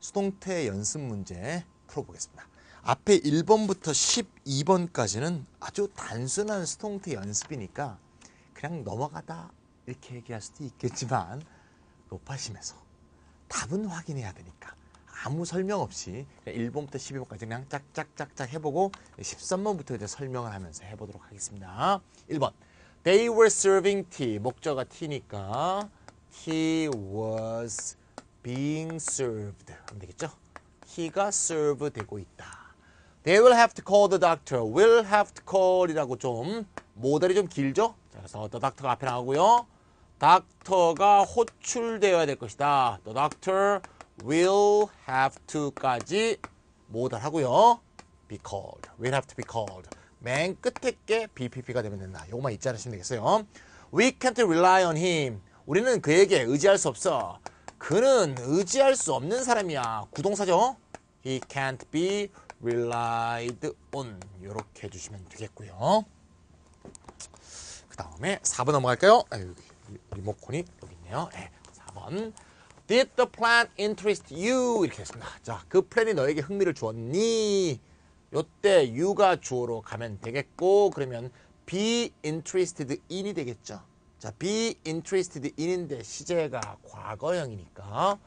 수동태 연습 문제 풀어보겠습니다. 앞에 1번부터 12번까지는 아주 단순한 수동태 연습이니까 그냥 넘어가다 이렇게 얘기할 수도 있겠지만 높아심에서 답은 확인해야 되니까 아무 설명 없이 1번부터 12번까지 그냥 짝짝짝짝 해보고 13번부터 이제 설명을 하면서 해보도록 하겠습니다. 1번 They were serving tea. 목적어가 tea니까 he was being served 하면 되겠죠? he가 serve 되고 있다. They will have to call the doctor. will have to call이라고 좀 모델이 좀 길죠? 자, 그래서 the doctor가 앞에 나오고요. 닥터가 호출되어야 될 것이다. The doctor will have to까지 모델하고요. be called. will have to be called. 맨 끝에 게 BPP가 되면 된다. 요것만 잊지 않으시면 되겠어요. We can't rely on him. 우리는 그에게 의지할 수 없어. 그는 의지할 수 없는 사람이야. 구동사죠? He can't be relied on. 이렇게 해주시면 되겠고요. 그 다음에 4번 넘어갈까요? 아, 여기 리모컨이 여기 있네요. 네, 4번. Did the plan interest you? 이렇게 했습니다. 자, 그 플랜이 너에게 흥미를 주었니? 요때 you가 주어로 가면 되겠고 그러면 be interested in이 되겠죠. 자, be interested in인데 시제가 과거형이니까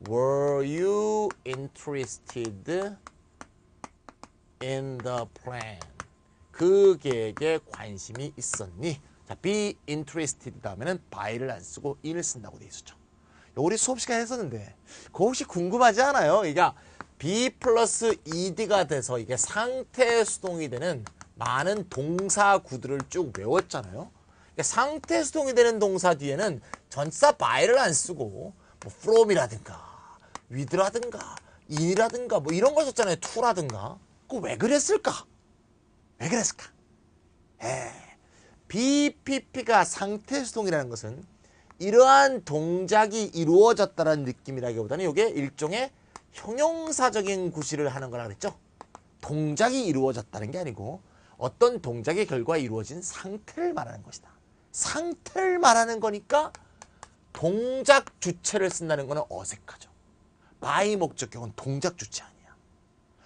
were you interested in the plan? 그 계획에 관심이 있었니? 자, be interested 다음에는 by를 안 쓰고 in을 쓴다고 돼 있었죠. 요 우리 수업 시간에 했었는데 그거 혹시 궁금하지 않아요? 그러니까 be 플러스 ed가 돼서 이게 상태 수동이 되는 많은 동사 구들을 쭉 외웠잖아요. 그러니까 상태 수동이 되는 동사 뒤에는 전사 by를 안 쓰고 뭐 from이라든가 with라든가 in이라든가 뭐 이런 걸 썼잖아요. to라든가. 그거 왜 그랬을까? 왜 그랬을까? 에 BPP가 상태 수동이라는 것은 이러한 동작이 이루어졌다는 느낌이라기보다는 이게 일종의 형용사적인 구실을 하는 거라 그랬죠. 동작이 이루어졌다는 게 아니고 어떤 동작의 결과 이루어진 상태를 말하는 것이다. 상태를 말하는 거니까 동작 주체를 쓴다는 거는 어색하죠. 바이 목적격은 동작 주체 아니야.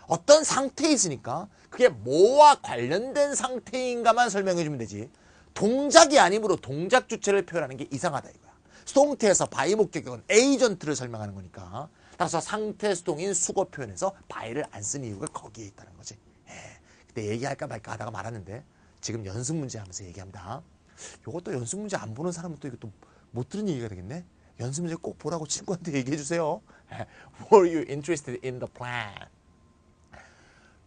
어떤 상태에 있으니까 그게 뭐와 관련된 상태인가만 설명해 주면 되지. 동작이 아니므로 동작 주체를 표현하는 게 이상하다 이거야. 수동태에서 바이 목격격은 에이전트를 설명하는 거니까. 따라서 상태 수동인 수거 표현에서 바이를 안 쓴 이유가 거기에 있다는 거지. 예. 그때 얘기할까 말까 하다가 말았는데 지금 연습 문제 하면서 얘기합니다. 요것도 연습 문제 안 보는 사람은 또 이것도 못 들은 얘기가 되겠네. 연습 문제 꼭 보라고 친구한테 얘기해 주세요. 예. Were you interested in the plan?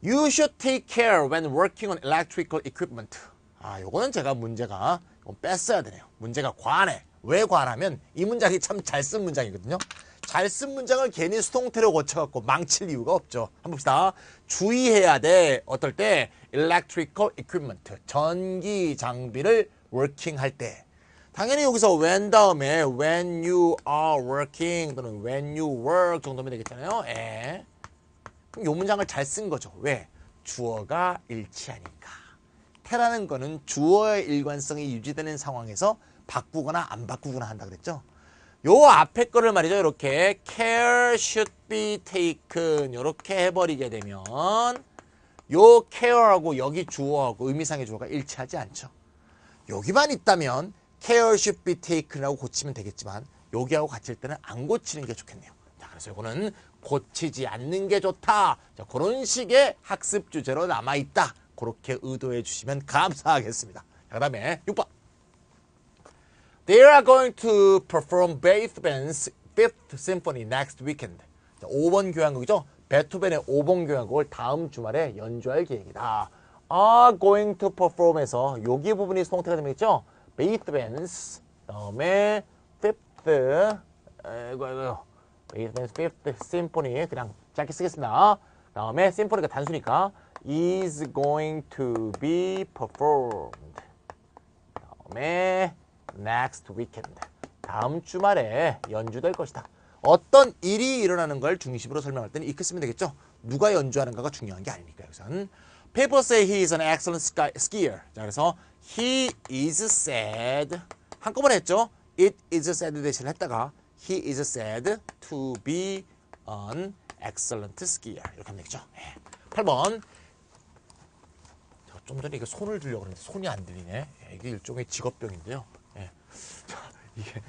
You should take care when working on electrical equipment. 아, 요거는 제가 문제가 뺐어야 되네요. 문제가 과하네. 왜 과하냐면 이 문장이 참 잘 쓴 문장이거든요. 잘 쓴 문장을 괜히 수동태로 고쳐갖고 망칠 이유가 없죠. 한번 봅시다. 주의해야 돼. 어떨 때 electrical equipment, 전기 장비를 working 할 때. 당연히 여기서 when 다음에 when you are working 또는 when you work 정도면 되겠잖아요. 예. 그럼 요 문장을 잘 쓴 거죠. 왜? 주어가 일치하니까. 태라는 거는 주어의 일관성이 유지되는 상황에서 바꾸거나 안 바꾸거나 한다 그랬죠. 요 앞에 거를 말이죠. 이렇게 care should be taken 이렇게 해버리게 되면 요 care하고 여기 주어하고 의미상의 주어가 일치하지 않죠. 여기만 있다면 care should be taken이라고 고치면 되겠지만 여기하고 같을 때는 안 고치는 게 좋겠네요. 자, 그래서 이거는 고치지 않는 게 좋다. 자, 그런 식의 학습 주제로 남아 있다. 그렇게 의도해 주시면 감사하겠습니다. 자, 그 다음에 6번. They are going to perform Beethoven's Fifth Symphony next weekend. 자, 5번 교향곡이죠. 베토벤의 5번 교향곡을 다음 주말에 연주할 계획이다. Are going to perform에서 여기 부분이 수동태가 되겠죠. Beethoven's 다음에 Fifth 아이고 아이고 Beethoven's Fifth Symphony 그냥 짧게 쓰겠습니다. 다음에 심포니가 단수니까 is going to be performed. 다음에 next weekend. 다음 주말에 연주될 것이다. 어떤 일이 일어나는 걸 중심으로 설명할 때는 이렇게 쓰면 되겠죠. 누가 연주하는가가 중요한 게 아니니까 여기서는 People say he is an excellent skier. 자, 그래서 he is said 한꺼번에 했죠. It is said 대신을 했다가 he is said to be an excellent skier. 이렇게 하면 되겠죠. 예. 8번. 저좀 전에 이거 손을 들려고 그랬는데 손이 안 들리네. 예, 이게 일종의 직업병인데요. 예. 자, 이게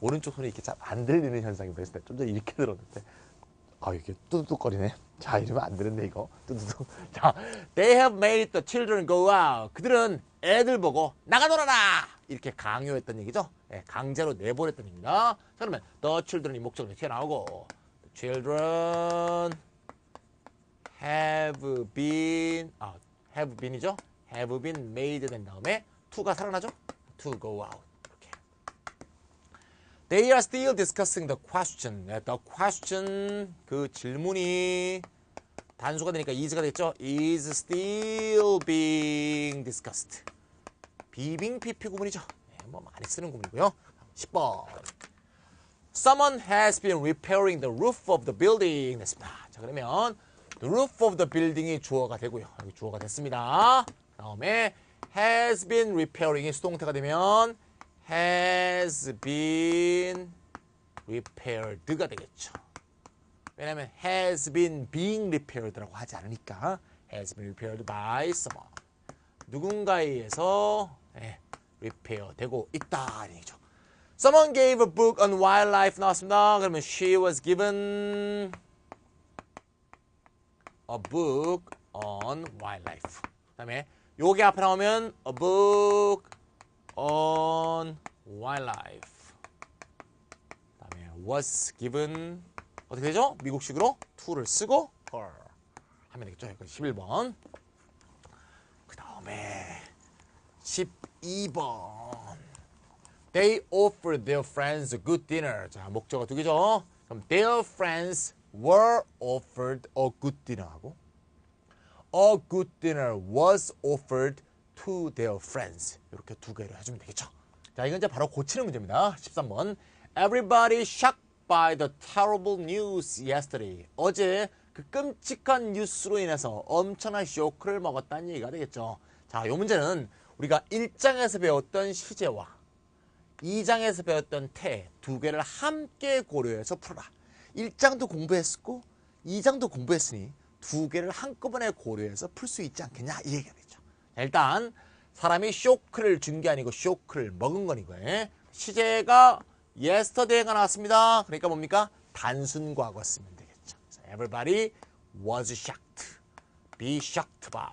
오른쪽 손이 이렇게 잘 안 들리는 현상이 보였을 때 좀 전에 이렇게 들었는데 아 이게 뚜둑거리네. 자 이러면 안 되는데 이거 뚜둑. 자, they have made the children go out. 그들은 애들 보고 나가 놀아라 이렇게 강요했던 얘기죠. 예, 강제로 내보냈던 얘기입니다. 자 그러면 the children이 목적으로 튀어 나오고 the children have been 아 have been이죠. have been made 된 다음에 to가 살아나죠. to go out. They are still discussing the question. 네, The question 그 질문이 단수가 되니까 is가 됐죠. is still being discussed. 비빙 PP 구문이죠. 네, 뭐 많이 쓰는 구문이고요. 10번. Someone has been repairing the roof of the building. 됐습니다. 자, 그러면 the roof of the building이 주어가 되고요. 여기 주어가 됐습니다. 다음에 has been repairing이 수동태가 되면 has been repaired가 되겠죠. 왜냐하면 has been being repaired라고 하지 않으니까 has been repaired by someone 누군가에 의해서 예, repair 되고 있다 이런 얘기죠. Someone gave a book on wildlife 나왔습니다. 그러면 she was given a book on wildlife. 그다음에 요게 앞에 나오면 a book on wildlife. 그다음에 was given 어떻게 되죠? 미국식으로 to를 쓰고 her 하면 되겠죠. 이거 11번. 그 다음에 12번. They offered their friends a good dinner. 자, 목적어 두 개죠. 그럼 their friends were offered a good dinner 하고 a good dinner was offered to their friends. 이렇게 두 개를 해주면 되겠죠. 자, 이건 이제 바로 고치는 문제입니다. 13번. Everybody shocked by the terrible news yesterday. 어제 그 끔찍한 뉴스로 인해서 엄청난 쇼크를 먹었다는 얘기가 되겠죠. 자, 이 문제는 우리가 1장에서 배웠던 시제와 2장에서 배웠던 태 두 개를 함께 고려해서 풀어라. 1장도 공부했고 2장도 공부했으니 두 개를 한꺼번에 고려해서 풀 수 있지 않겠냐 이 얘기가 되죠. 자, 일단 사람이 쇼크를 준 게 아니고 쇼크를 먹은 거니까요. 시제가 yesterday가 나왔습니다. 그러니까 뭡니까? 단순 과거 쓰면 되겠죠. everybody was shocked. be shocked by.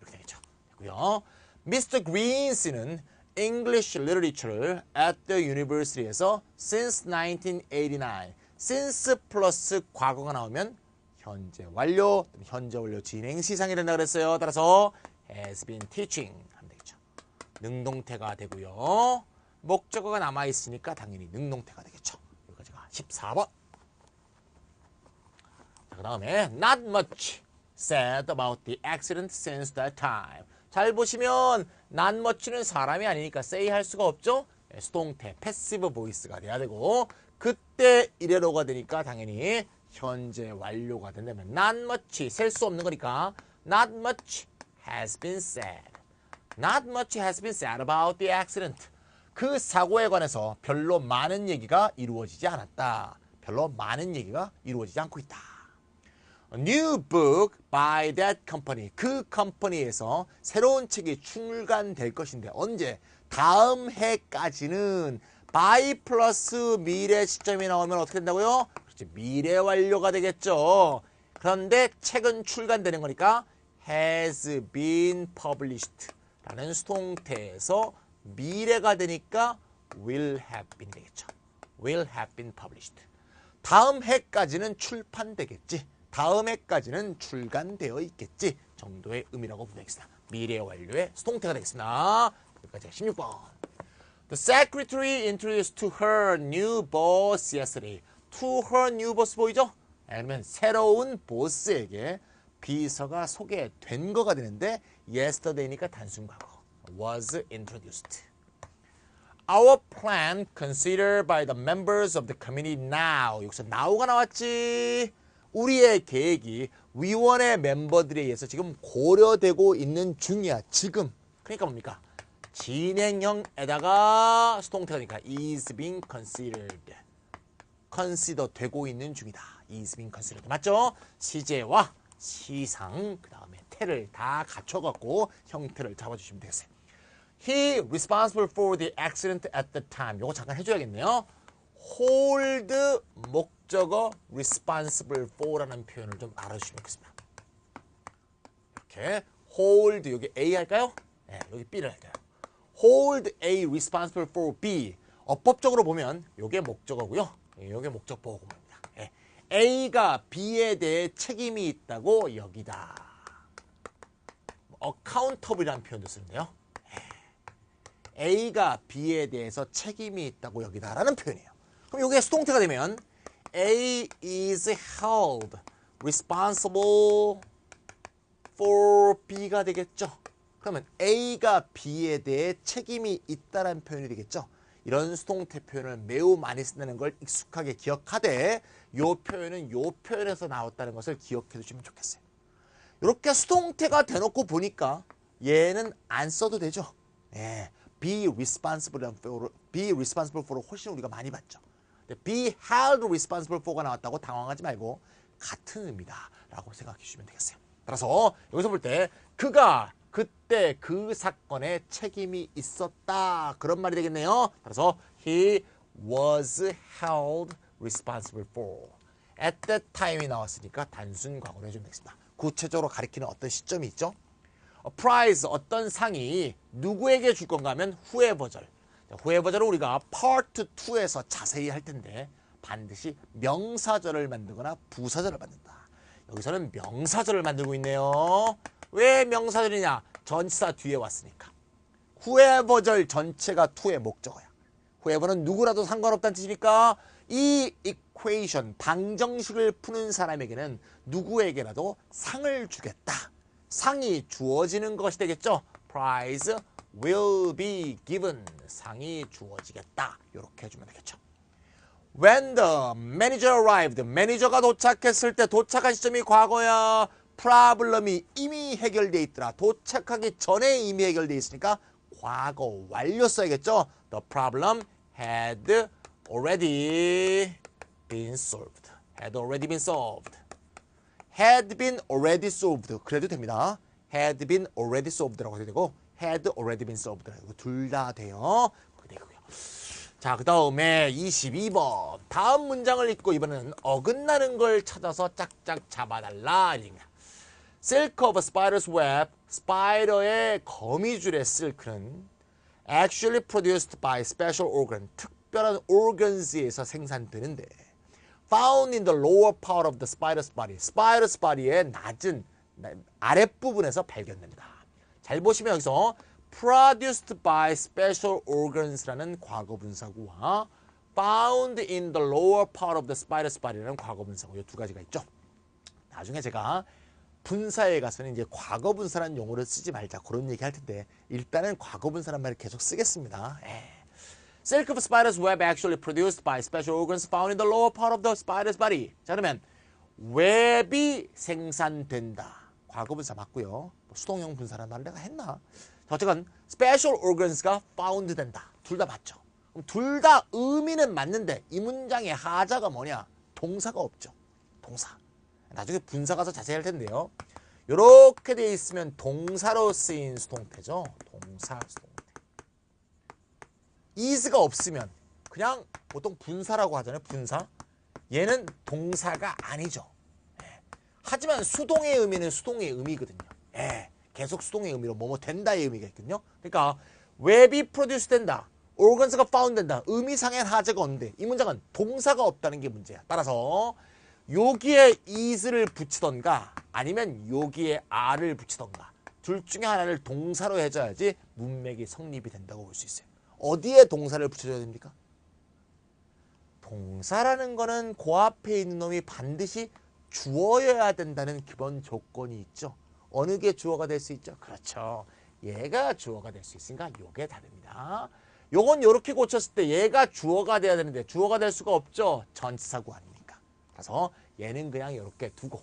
이렇게 되겠죠. 됐고요. Mr. Greens는 English Literature를 at the University에서 since 1989. since 플러스 과거가 나오면 현재 완료, 현재 완료 진행 시상이 된다 그랬어요. 따라서 has been teaching 하면 되겠죠. 능동태가 되고요. 목적어가 남아 있으니까 당연히 능동태가 되겠죠. 여기까지가 14번. 자, 그 다음에 not much said about the accident since that time. 잘 보시면 not much는 사람이 아니니까 say 할 수가 없죠. 예, 수동태 패시브 보이스가 돼야 되고 그때 이래로가 되니까 당연히 현재 완료가 된다면 not much 셀 수 없는 거니까 not much has been said. Not much has been said about the accident. 그 사고에 관해서 별로 많은 얘기가 이루어지지 않았다. 별로 많은 얘기가 이루어지지 않고 있다. A new book by that company. 그 컴퍼니에서 새로운 책이 출간될 것인데 언제? 다음 해까지는 by 플러스 미래 시점이 나오면 어떻게 된다고요? 그렇지. 미래 완료가 되겠죠. 그런데 책은 출간되는 거니까 has been published 라는 수동태에서 미래가 되니까 will have been 되겠죠. will have been published. 다음 해까지는 출판되겠지. 다음 해까지는 출간되어 있겠지. 정도의 의미라고 보겠습니다. 미래 완료의 수동태가 되겠습니다. 여기까지 16번. The secretary introduced to her new boss yesterday. To her new boss 보이죠? 아니면 새로운 보스에게 비서가 소개된 거가 되는데 yesterday니까 단순 과거. was introduced. Our plan considered by the members of the committee now. 여기서 now가 나왔지. 우리의 계획이 위원회 멤버들에 의해서 지금 고려되고 있는 중이야. 지금. 그러니까 뭡니까? 진행형에다가 수동태가니까 is being considered. consider 되고 있는 중이다. is being considered. 맞죠? 시제와 시상 그 다음에 태를 다 갖춰갖고 형태를 잡아주시면 되겠어요. He responsible for the accident at the time. 요거 잠깐 해줘야겠네요. hold 목적어 responsible for라는 표현을 좀 알아주시면 좋겠습니다. 이렇게 hold 여기 A 할까요? 네, 여기 B를 할까요? hold A responsible for B. 어법적으로 보면 요게 목적어고요. 요게 목적 보호구문입니다. 예. A가 B에 대해 책임이 있다고 여기다. accountable이라는 표현도 쓰는데요. 예. A가 B에 대해서 책임이 있다고 여기다라는 표현이에요. 그럼 이게 수동태가 되면 A is held responsible for B가 되겠죠. 그러면 A가 B에 대해 책임이 있다라는 표현이 되겠죠. 이런 수동태 표현을 매우 많이 쓴다는 걸 익숙하게 기억하되 이 표현은 이 표현에서 나왔다는 것을 기억해 두시면 좋겠어요. 이렇게 수동태가 대놓고 보니까 얘는 안 써도 되죠. 예, be responsible for, be responsible for 훨씬 우리가 많이 봤죠. be held responsible for가 나왔다고 당황하지 말고 같은 의미다 라고 생각해 주시면 되겠어요. 따라서 여기서 볼 때 그가 그때 그 사건에 책임이 있었다 그런 말이 되겠네요. 따라서 he was held responsible for at that time이 나왔으니까 단순 과거로 해주면 되겠습니다. 구체적으로 가리키는 어떤 시점이 있죠? Prize 어떤 상이 누구에게 줄 건가 하면 후에버절 후에버절을 우리가 파트 2에서 자세히 할 텐데 반드시 명사절을 만들거나 부사절을 만든다. 여기서는 명사절을 만들고 있네요. 왜 명사절이냐? 전치사 뒤에 왔으니까. 후에버절 전체가 투의 목적어야. 후에버는 누구라도 상관없다는 뜻이니까 이 이퀘이션 방정식을 푸는 사람에게는 누구에게라도 상을 주겠다. 상이 주어지는 것이 되겠죠. prize will be given. 상이 주어지겠다. 이렇게 해주면 되겠죠. When the manager arrived, 매니저가 도착했을 때 도착한 시점이 과거야. 프라블럼이 이미 해결돼 있더라. 도착하기 전에 이미 해결돼 있으니까 과거 완료 써야겠죠. The problem had already been solved. had already been solved. had been already solved. 그래도 됩니다. had been already solved라고 해도 되고 had already been solved. 둘다 돼요. 자, 그 다음에 22번. 다음 문장을 읽고 이번에는 어긋나는 걸 찾아서 짝짝 잡아달라. 입니다. Silk of a spider's web, 스파이더의 거미줄의 실크는 actually produced by special organ, 특별한 organs에서 생산되는데 found in the lower part of the spider's body, spider's body의 낮은 아랫부분에서 발견됩니다. 잘 보시면 여기서 produced by special organs라는 과거 분사구와 found in the lower part of the spider's body라는 과거 분사구 이 두 가지가 있죠. 나중에 제가 분사에 가서는 이제 과거 분사라는 용어를 쓰지 말자 그런 얘기 할 텐데 일단은 과거 분사란 말을 계속 쓰겠습니다. 에. Silk of spider's web actually produced by special organs found in the lower part of the spider's body. 자 그러면 웹이 생산된다. 과거 분사 맞고요. 뭐 수동형 분사라는 말을 내가 했나? 어쨌건 special organs가 found 된다. 둘 다 맞죠. 둘다 의미는 맞는데 이 문장의 하자가 뭐냐? 동사가 없죠. 동사. 나중에 분사 가서 자세히 할 텐데요. 이렇게 돼 있으면 동사로 쓰인 수동태죠. 동사 수동태. is가 없으면 그냥 보통 분사라고 하잖아요. 분사. 얘는 동사가 아니죠. 예. 하지만 수동의 의미는 수동의 의미거든요. 예. 계속 수동의 의미로 뭐뭐 된다의 의미가 있거든요. 그러니까 웹이 프로듀스 된다. organs가 found 된다. 의미상의 하자가 없는데 이 문장은 동사가 없다는 게 문제야. 따라서 여기에 is를 붙이던가 아니면 여기에 are를 붙이던가 둘 중에 하나를 동사로 해줘야지 문맥이 성립이 된다고 볼 수 있어요. 어디에 동사를 붙여줘야 됩니까? 동사라는 거는 그 앞에 있는 놈이 반드시 주어여야 된다는 기본 조건이 있죠. 어느 게 주어가 될 수 있죠? 그렇죠. 얘가 주어가 될 수 있으니까 요게 다릅니다. 요건 요렇게 고쳤을 때 얘가 주어가 돼야 되는데 주어가 될 수가 없죠. 전치사구 아닙니까? 그래서 얘는 그냥 요렇게 두고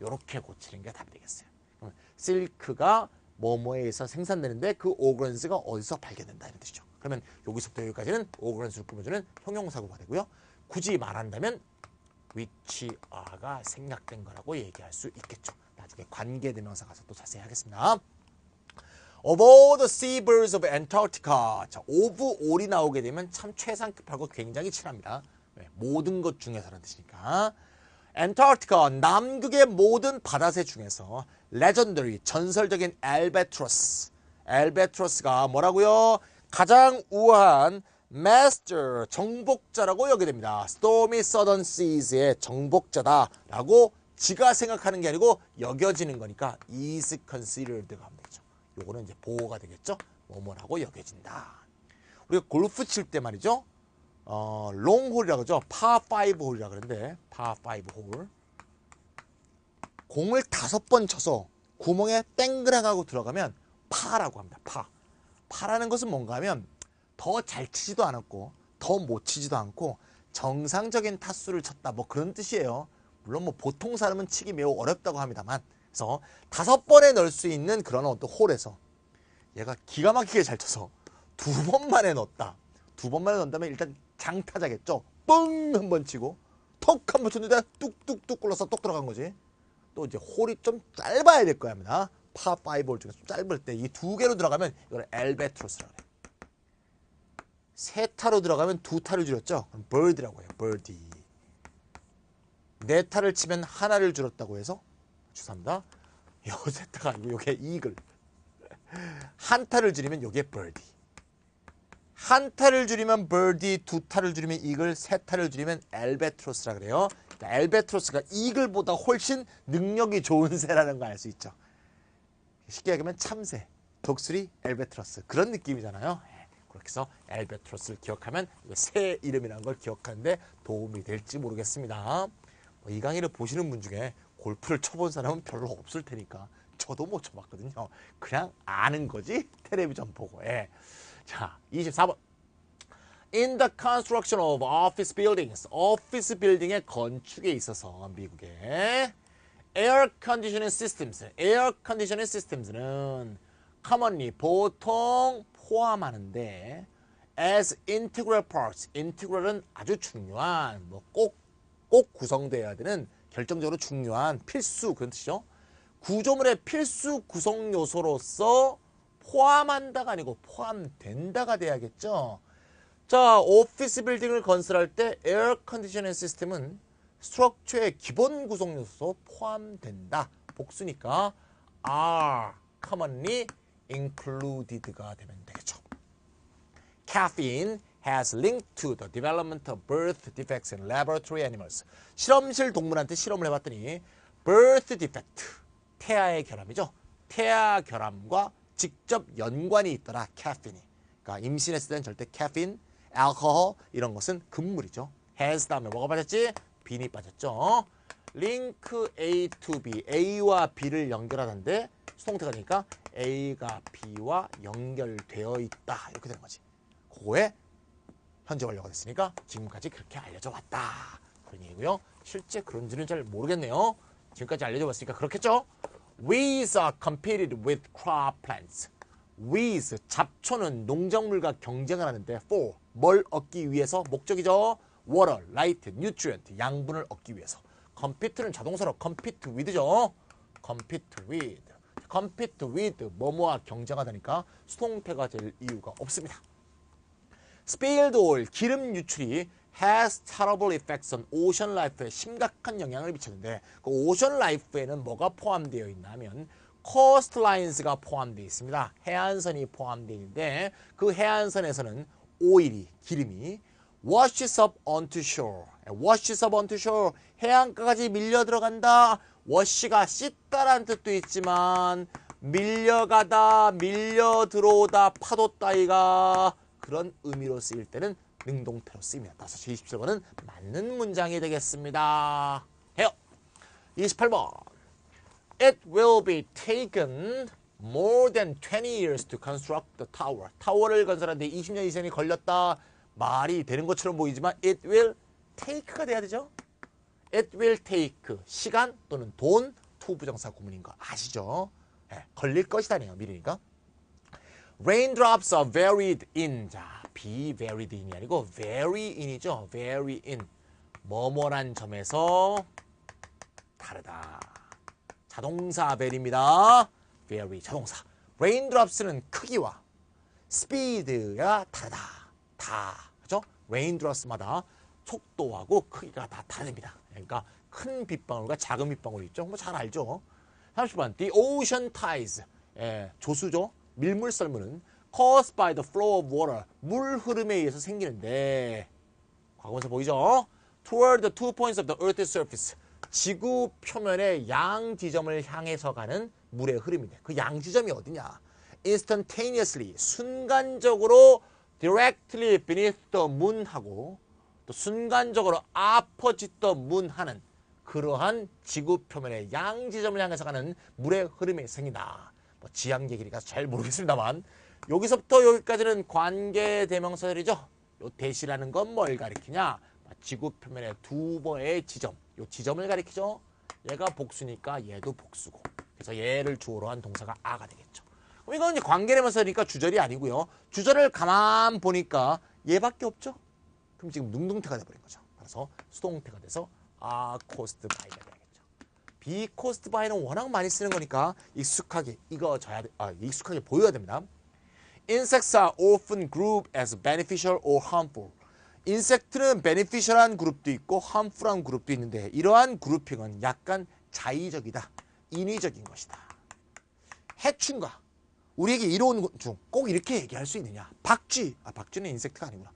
요렇게 고치는 게 답이 되겠어요. 그럼 실크가 뭐뭐에 의해서 생산되는데 그 오그런스가 어디서 발견된다 이런 뜻이죠. 그러면 여기서부터 여기까지는 오그런스를 꾸며주는 형용사구가 되고요. 굳이 말한다면 which are가 생략된 거라고 얘기할 수 있겠죠. 나중에 관계대명사 가서 또 자세히 하겠습니다. Of all the seabirds of Antarctica. 자, of all이 나오게 되면 참 최상급하고 굉장히 친합니다. 왜? 모든 것 중에서라는 뜻이니까. Antarctica, 남극의 모든 바다새 중에서 legendary, 전설적인 albatross. albatross가 뭐라고요? 가장 우아한 master, 정복자라고 여겨됩니다. stormy southern seas의 정복자다라고 지가 생각하는 게 아니고 여겨지는 거니까 considered가 하면 되죠. 요거는 이제 보호가 되겠죠. 뭐뭐라고 여겨진다. 우리가 골프 칠 때 말이죠. 어, 롱홀이라고 그러죠. 파5 홀이라 그러는데 파5 홀. 공을 다섯 번 쳐서 구멍에 땡그랑하고 들어가면 파라고 합니다. 파. 파라는 것은 뭔가 하면 더 잘 치지도 않았고 더 못 치지도 않고 정상적인 타수를 쳤다 뭐 그런 뜻이에요. 물론 뭐 보통 사람은 치기 매우 어렵다고 합니다만 그래서 다섯 번에 넣을 수 있는 그런 어떤 홀에서 얘가 기가 막히게 잘 쳐서 두 번만에 넣었다. 두 번만에 넣는다면 일단 장타자겠죠. 뻥 한 번 치고 턱 한 번 쳤는데 뚝뚝뚝 굴러서 똑 들어간 거지. 또 이제 홀이 좀 짧아야 될 거야 합니다. 파5홀 중에서 좀 짧을 때 이 두 개로 들어가면 이걸 엘베트로스라고 해요. 세 타로 들어가면 두 타를 줄였죠. 그럼 bird라고 해요. birdie. 네 타를 치면 하나를 줄였다고 해서 죄송합니다. 요세 타가 아니고 요게 이글. 한 타를 줄이면 요게 birdie. 한 타를 줄이면 birdie, 두 타를 줄이면 이글, 세 타를 줄이면 엘베트로스라 그래요. 그러니까 엘베트로스가 이글보다 훨씬 능력이 좋은 새라는 걸 알 수 있죠. 쉽게 얘기하면 참새, 독수리, 엘베트로스 그런 느낌이잖아요. 예, 그렇게 해서 엘베트로스를 기억하면 새 이름이라는 걸 기억하는데 도움이 될지 모르겠습니다. 뭐이 강의를 보시는 분 중에 골프를 쳐본 사람은 별로 없을 테니까 저도 못 쳐봤거든요. 그냥 아는 거지 텔레비전 보고. 예. 자, 24번. In the construction of office buildings, 오피스 빌딩의 건축에 있어서 미국의 air conditioning systems, air conditioning systems는 commonly 보통 포함하는데 as integral parts, integral은 아주 중요한 뭐꼭꼭 구성되어야 되는 결정적으로 중요한 필수 그런 뜻이죠. 구조물의 필수 구성 요소로서 포함한다가 아니고 포함된다가 돼야겠죠. 자, 오피스 빌딩을 건설할 때 에어 컨디셔닝 시스템은 스트럭처의 기본 구성 요소 포함된다. 복수니까 are commonly included가 되면 되겠죠. Caffeine has linked to the development of birth defects in laboratory animals. 실험실 동물한테 실험을 해봤더니 birth defect, 태아의 결함이죠. 태아 결함과 직접 연관이 있더라. caffeine이. 그러니까 임신했을 때는 절대 caffeine, alcohol 이런 것은 금물이죠. has 다음에 뭐가 빠졌지? 빈이 빠졌죠. link A to B, A와 B를 연결하는데 수동태가 되니까 A가 B와 연결되어 있다. 이렇게 되는 거지. 그거에 현재 완료가 됐으니까 지금까지 그렇게 알려져 왔다. 그런 얘기고요. 실제 그런지는 잘 모르겠네요. 지금까지 알려져 왔으니까 그렇겠죠? Weeds are competed with crop plants. Weeds, 잡초는 농작물과 경쟁을 하는데 for, 뭘 얻기 위해서? 목적이죠. water, light, nutrient, 양분을 얻기 위해서. compete는 자동사로 compete with죠. compete with. compete with, 뭐뭐와 경쟁하다니까 수동태가 될 이유가 없습니다. spilled oil, 기름 유출이 has terrible effects on ocean life에 심각한 영향을 미치는데 그 ocean life에는 뭐가 포함되어 있냐면 coastlines가 포함되어 있습니다. 해안선이 포함되어 있는데 그 해안선에서는 오일이 기름이 washes up onto shore. washes up onto shore. 해안가까지 밀려 들어간다. wash가 씻다라는 뜻도 있지만 밀려가다, 밀려 들어오다, 파도 따위가 그런 의미로 쓰일 때는 능동태로 쓰입니다. 따라서 27번은 맞는 문장이 되겠습니다. 해요. 28번. It will be taken more than 20 years to construct the tower. 타워를 건설하는데 20년 이상이 걸렸다. 말이 되는 것처럼 보이지만 it will take가 돼야 되죠. it will take 시간 또는 돈 투부정사 구문인 거 아시죠? 네, 걸릴 것이다네요. 미리니까. Raindrops are varied in. 자, be varied in이 아니고 very in이죠. very in. 뭐뭐란 점에서 다르다. 자동사 벨입니다. very 자동사. raindrops는 크기와 speed가 다르다. 다. 그죠? raindrops마다 속도하고 크기가 다 다릅니다. 그러니까 큰 빗방울과 작은 빗방울이 있죠. 뭐 잘 알죠. 30번. The ocean tides. 예, 조수죠. 밀물 썰물은 caused by the flow of water. 물 흐름에 의해서 생기는데 과거에서 보이죠? Toward the two points of the earth's surface. 지구 표면의 양 지점을 향해서 가는 물의 흐름인데 그 양 지점이 어디냐? Instantaneously 순간적으로 directly beneath the moon하고 또 순간적으로 opposite the moon 하는 그러한 지구 표면의 양 지점을 향해서 가는 물의 흐름이 생긴다. 뭐 지향계 길이가 잘 모르겠습니다만 여기서부터 여기까지는 관계 대명사들이죠. 요 대시라는 건 뭘 가리키냐? 지구 표면의 두 번의 지점, 요 지점을 가리키죠. 얘가 복수니까 얘도 복수고. 그래서 얘를 주어로 한 동사가 아가 되겠죠. 그럼 이건 이제 관계 대명사니까 주절이 아니고요. 주절을 가만 보니까 얘밖에 없죠. 그럼 지금 능동태가 돼버린 거죠. 그래서 수동태가 돼서 아 코스트 바이가 되겠죠. 비 코스트 바이는 워낙 많이 쓰는 거니까 익숙하게 읽어져야 돼, 아, 익숙하게 보여야 됩니다. Insects are often grouped as beneficial or harmful. 인섹트는 beneficial한 그룹도 있고 harmful한 그룹도 있는데 이러한 그룹핑은 약간 자의적이다. 인위적인 것이다. 해충과 우리에게 이로운 곤충 꼭 이렇게 얘기할 수 있느냐? 박쥐. 아, 박쥐는 인섹트가 아니구나.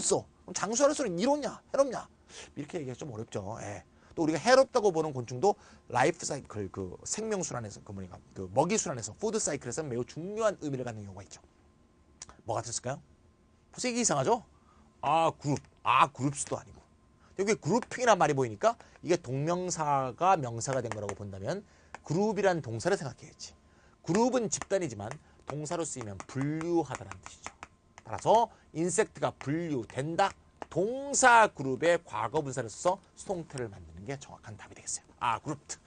써. 그럼 장수하를 쏘는 이롭냐? 해롭냐? 이렇게 얘기하기 좀 어렵죠. 예. 또 우리가 해롭다고 보는 곤충도 라이프 사이클 그 생명 순환에서 그 뭐니까 그 먹이 순환에서 푸드 사이클에서 매우 중요한 의미를 갖는 경우가 있죠. 뭐가 됐을까요? 이게 이상하죠? 아 그룹, 아 그룹스도 아니고 여기 그룹핑이란 말이 보이니까 이게 동명사가 명사가 된 거라고 본다면 그룹이란 동사를 생각해야지. 그룹은 집단이지만 동사로 쓰이면 분류하다는 뜻이죠. 따라서 인섹트가 분류된다. 동사 그룹의 과거 분사를 써서 수동태를 만 드는 게 정확한 답이 되겠어요. 아, 그룹트.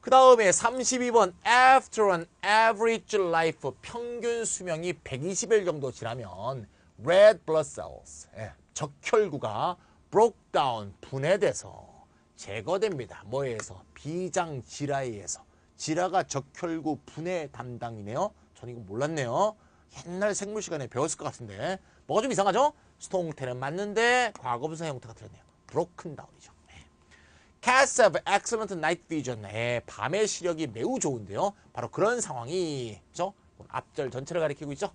그 다음에 32번 After an average life 평균 수명이 120일 정도 지나면 red blood cells 예, 적혈구가 broke down 분해돼서 제거됩니다. 뭐에 의해서? 비장 지라에 의해서. 지라가 적혈구 분해 담당이네요. 저는 이거 몰랐네요. 옛날 생물 시간에 배웠을 것 같은데 뭐가 좀 이상하죠? 수동태는 맞는데 과거분사 형태가 틀렸네요. broken down이죠. 네. Cats have excellent night vision. 네, 밤의 시력이 매우 좋은데요. 바로 그런 상황이 죠 앞절 전체를 가리키고 있죠.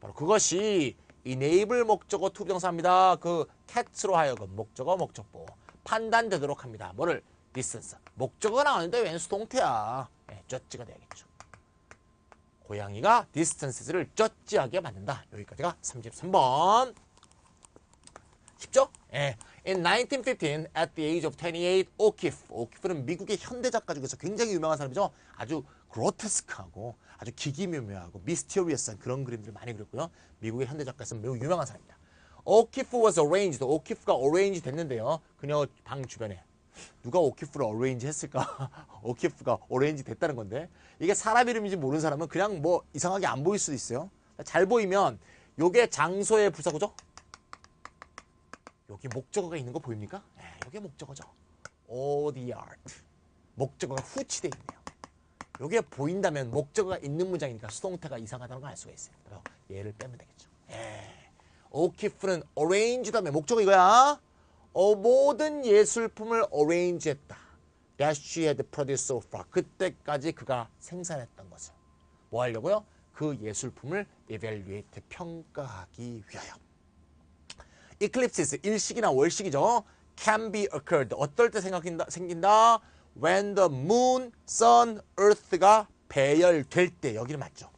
바로 그것이 enable 목적어 투부정사입니다. 그 cats로 하여금 목적어 목적보 판단되도록 합니다. 뭐를 distance 목적어가 나오는데 웬 수동태야. 네, 쩌찌가 돼야겠죠. 고양이가 distance를 쩌찌하게 만든다. 여기까지가 33번. 쉽죠? 예. In 1915, at the age of 28, O'Keeffe. O'Keeffe는 미국의 현대 작가 중에서 굉장히 유명한 사람이죠. 아주 그로테스크하고 아주 기기묘묘하고 미스티리어스한 그런 그림들을 많이 그렸고요. 미국의 현대 작가에서 매우 유명한 사람입니다. O'Keeffe was arranged. O'Keeffe가 arrange 됐는데요. 그녀 방 주변에 누가 오키프를 어레인지 했을까? 오키프가 어레인지 됐다는 건데 이게 사람 이름인지 모르는 사람은 그냥 뭐 이상하게 안 보일 수도 있어요. 잘 보이면 요게 장소의 부사구죠? 여기 목적어가 있는 거 보입니까? 네, 요게 목적어죠. All the art. 목적어가 후치돼 있네요. 요게 보인다면 목적어가 있는 문장이니까 수동태가 이상하다는 걸 알 수가 있어요. 그래서 얘를 빼면 되겠죠. 예. 오키프는 arrange 다음에 목적어 이거야. 어, 모든 예술품을 arrange 했다. That she had produced so far. 그때까지 그가 생산했던 것을. 뭐 하려고요? 그 예술품을 evaluate, 평가하기 위하여. Eclipses, 일식이나 월식이죠. can be occurred. 어떨 때 생긴다, 생긴다? when the moon, sun, earth가 배열될 때. 여기는 맞죠.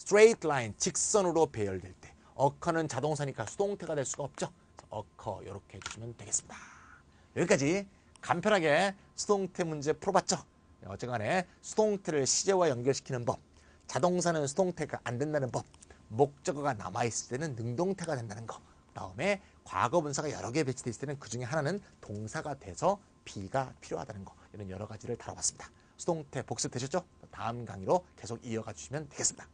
straight line, 직선으로 배열될 때. occur는 자동사니까 수동태가 될 수가 없죠. 어커 이렇게 해주시면 되겠습니다. 여기까지 간편하게 수동태 문제 풀어봤죠. 어쨌간에 수동태를 시제와 연결시키는 법, 자동사는 수동태가 안 된다는 법, 목적어가 남아있을 때는 능동태가 된다는 거, 다음에 과거 분사가 여러 개 배치되어 있을 때는 그 중에 하나는 동사가 돼서 B가 필요하다는 거 이런 여러 가지를 다뤄봤습니다. 수동태 복습 되셨죠? 다음 강의로 계속 이어가 주시면 되겠습니다.